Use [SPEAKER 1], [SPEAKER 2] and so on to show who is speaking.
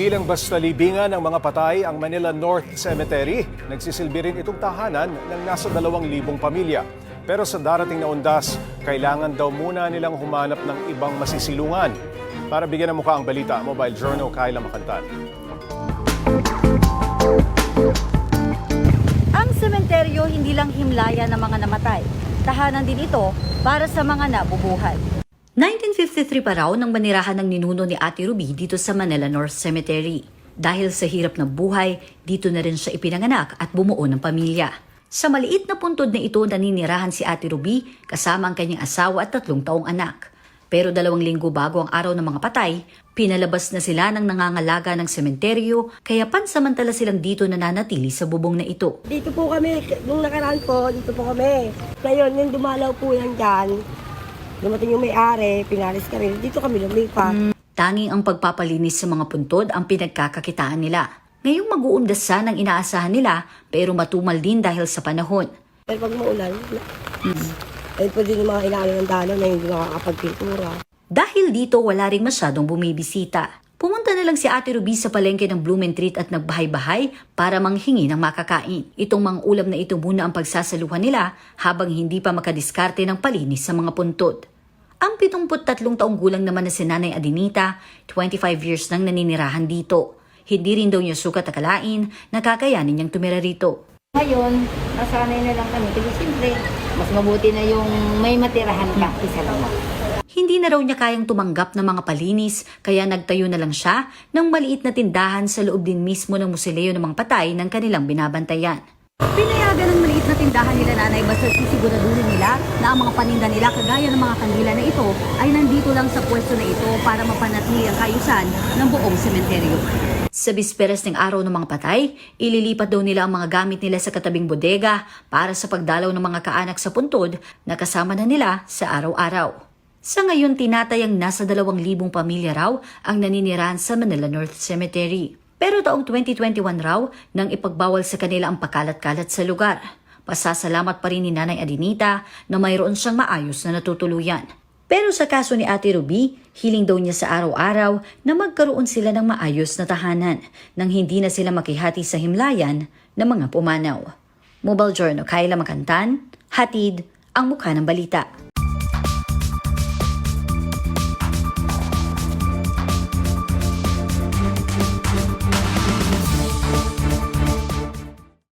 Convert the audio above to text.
[SPEAKER 1] Hindi lang basta libingan ng mga patay ang Manila North Cemetery. Nagsisilbi rin itong tahanan ng nasa dalawang libong pamilya. Pero sa darating na undas, kailangan daw muna nilang humanap ng ibang masisilungan. Para bigyan ng mukha ang balita, Mobile Journal, Kyla Makantan.
[SPEAKER 2] Ang sementeryo hindi lang himlaya ng mga namatay. Tahanan din ito para sa mga nabubuhay. 1953 pa raw nang manirahan ng ninuno ni Ate Ruby dito sa Manila North Cemetery. Dahil sa hirap ng buhay, dito na rin siya ipinanganak at bumuo ng pamilya. Sa maliit na puntod na ito naninirahan si Ate Ruby kasama ang kanyang asawa at tatlong taong anak. Pero dalawang linggo bago ang araw ng mga patay, pinalabas na sila ng nangangalaga ng sementeryo kaya pansamantala silang dito nananatili sa bubong na ito.
[SPEAKER 3] Dito po kami, nung nakaraan po, dito po kami. Ngayon, yung dumalaw po yan dyan, dumating yung may-ari, pinalis kami, dito kami lumipat.
[SPEAKER 2] Tanging ang pagpapalinis sa mga puntod ang pinagkakakitaan nila. Ngayong mag-uundasan ang inaasahan nila pero matumal din dahil sa panahon.
[SPEAKER 3] Pero pag maulan. Ayun po din yung mga inaano ng dalo na hindi nakakapagpintura.
[SPEAKER 2] Dahil dito wala rin masyadong bumibisita. Pumunta na lang si Ate Ruby sa palengke ng Blumentritt at nagbahay-bahay para manghingi ng makakain. Itong mga ulam na ito muna ang pagsasaluhan nila habang hindi pa makadiskarte ng palinis sa mga puntod. Ang 73 taong gulang naman na si Nanay Adinita, 25 years nang naninirahan dito. Hindi rin daw niya sukat akalain na kakayanin niyang tumira rito.
[SPEAKER 4] Ngayon, nasanay na lang kami. Kasi siyempre, mas mabuti na yung may matirahan ka isa lang.
[SPEAKER 2] Hindi na raw niya kayang tumanggap ng mga palinis kaya nagtayo na lang siya ng maliit na tindahan sa loob din mismo ng musileo ng mga patay ng kanilang binabantayan. Pinayagan ng maliit na tindahan nila nanay basta sisiguraduhin nila na ang mga paninda nila kagaya ng mga kandila na ito ay nandito lang sa pwesto na ito para mapanatili ang kayusan ng buong sementeryo. Sa bisperas ng araw ng mga patay, ililipat daw nila ang mga gamit nila sa katabing bodega para sa pagdalaw ng mga kaanak sa puntod na kasama na nila sa araw-araw. Sa ngayon, tinatayang nasa dalawang libong pamilya raw ang naninirahan sa Manila North Cemetery. Pero taong 2021 raw nang ipagbawal sa kanila ang pakalat-kalat sa lugar. Pasasalamat pa rin ni Nanay Adinita na mayroon siyang maayos na natutuluyan. Pero sa kaso ni Ate Ruby, hiling daw niya sa araw-araw na magkaroon sila ng maayos na tahanan nang hindi na sila makihati sa himlayan ng mga pumanaw. Mobile Journal, Kyla Makantan, Hatid, ang mukha ng balita.